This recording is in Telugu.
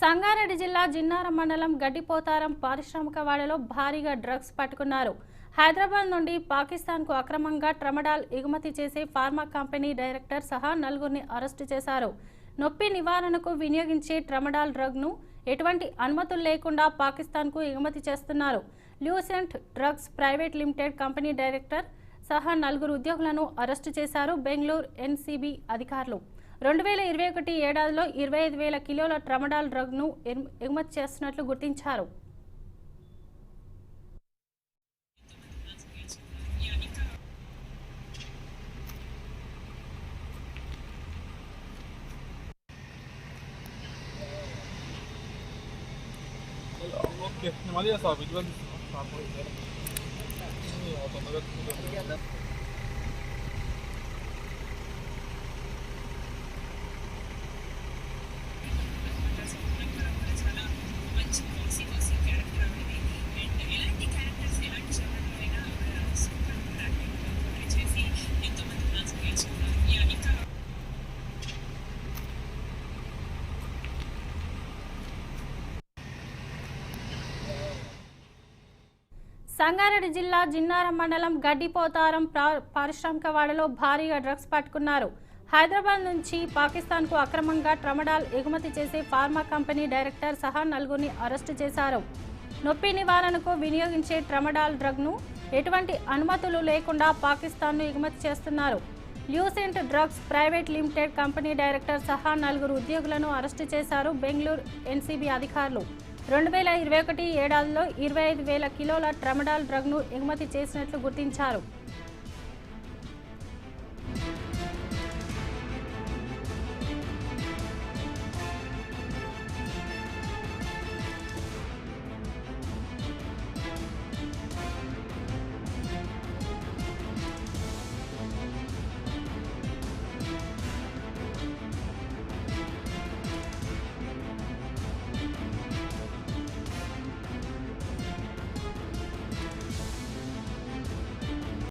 సంగారెడ్డి జిల్లా జిన్నారం మండలం గడ్డిపోతారం పారిశ్రామికవాడలో భారీగా డ్రగ్స్ పట్టుకున్నారు. హైదరాబాద్ నుండి పాకిస్తాన్కు అక్రమంగా ట్రమడాల్ ఎగుమతి చేసే ఫార్మా కంపెనీ డైరెక్టర్ సహా నలుగురిని అరెస్టు చేశారు. నొప్పి నివారణకు వినియోగించే ట్రమడాల్ డ్రగ్ను ఎటువంటి అనుమతులు లేకుండా పాకిస్తాన్కు ఎగుమతి చేస్తున్నారు. Lucent drugs private limited company director సహా నలుగురు ఉద్యోగులను అరెస్టు చేశారు బెంగళూరు ఎన్సీబీ అధికారులు. రెండు వేల ఇరవై ఒకటి ఏడాదిలో ఇరవై ఐదు వేల కిలోల ట్రమడాల్ డ్రగ్ను ను ఎగుమతి చేస్తున్నట్లు గుర్తించారు. ఓకే మళ్ళీ సార్ విజువల్ సంగారెడ్డి జిల్లా జిన్నారం మండలం గడ్డిపోతారం పారిశ్రామికవాడలో భారీగా డ్రగ్స్ పట్టుకున్నారు. హైదరాబాద్ నుంచి పాకిస్తాన్కు అక్రమంగా ట్రమడాల్ ఎగుమతి చేసే ఫార్మా కంపెనీ డైరెక్టర్ సహా నలుగురిని అరెస్టు చేశారు. నొప్పి నివారణకు వినియోగించే ట్రమడాల్ డ్రగ్ను ఎటువంటి అనుమతులు లేకుండా పాకిస్తాన్ను ఎగుమతి చేస్తున్నారు. Lucent drugs private limited company director సహా నలుగురు ఉద్యోగులను అరెస్టు చేశారు బెంగళూరు ఎన్సీబీ అధికారులు. రెండు వేల ఇరవై ఒకటి ఏడాదిలో ఇరవై ఐదు వేల కిలోల ట్రమడాల్ డ్రగ్ను ఎగుమతి చేసినట్లు గుర్తించారు.